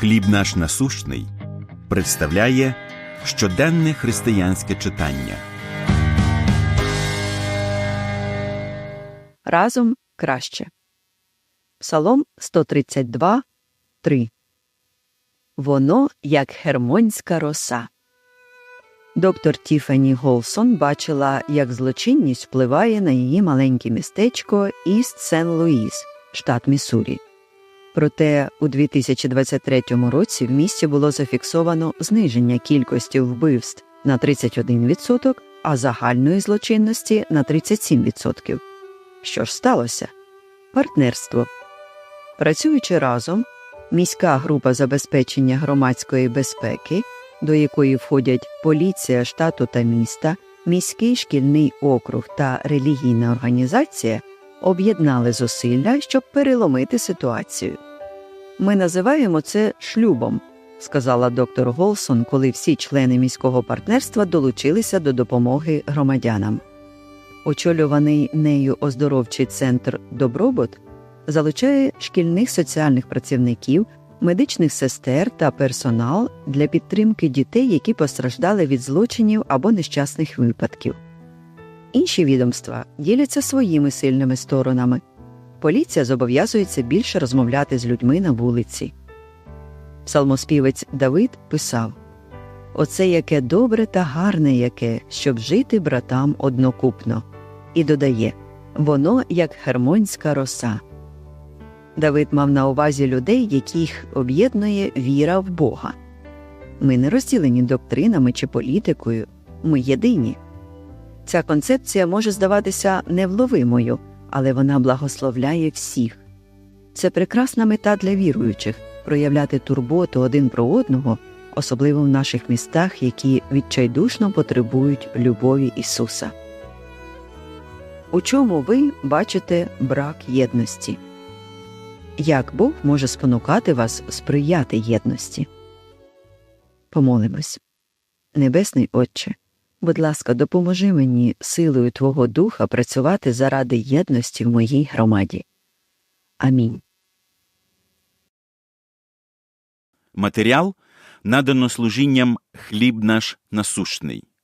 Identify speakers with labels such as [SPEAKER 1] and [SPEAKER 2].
[SPEAKER 1] Хліб наш насущний представляє щоденне християнське читання.
[SPEAKER 2] Разом краще. Псалом 132, 3. Воно як гермонська роса. Доктор Тіфані Голсон бачила, як злочинність впливає на її маленьке містечко Іст Сен-Луїс, штат Міссурі. Проте у 2023 році в місті було зафіксовано зниження кількості вбивств на 31%, а загальної злочинності на 37%. Що ж сталося? Партнерство. Працюючи разом, міська група забезпечення громадської безпеки, до якої входять поліція штату та міста, міський шкільний округ та релігійна організація, об'єднали зусилля, щоб переломити ситуацію. Ми називаємо це шлюбом, сказала доктор Голсон, коли всі члени міського партнерства долучилися до допомоги громадянам. Очолюваний нею оздоровчий центр Добробут залучає шкільних соціальних працівників, медичних сестер та персонал для підтримки дітей, які постраждали від злочинів або нещасних випадків. Інші відомства діляться своїми сильними сторонами. Поліція зобов'язується більше розмовляти з людьми на вулиці. Псалмоспівець Давид писав Оце яке добре та гарне яке, щоб жити братам однокупно, і додає воно як гермонська роса. Давид мав на увазі людей, яких об'єднує віра в Бога. Ми не розділені доктринами чи політикою, ми єдині. Ця концепція може здаватися невловимою, але вона благословляє всіх. Це прекрасна мета для віруючих проявляти турботу один про одного, особливо в наших містах, які відчайдушно потребують любові Ісуса. У чому ви бачите брак єдності? Як Бог може спонукати вас сприяти єдності? Помолимось. Небесний Отче, будь ласка, допоможи мені силою Твого Духа працювати заради єдності в моїй громаді. Амінь.
[SPEAKER 1] Матеріал надано служінням хліб наш насущний.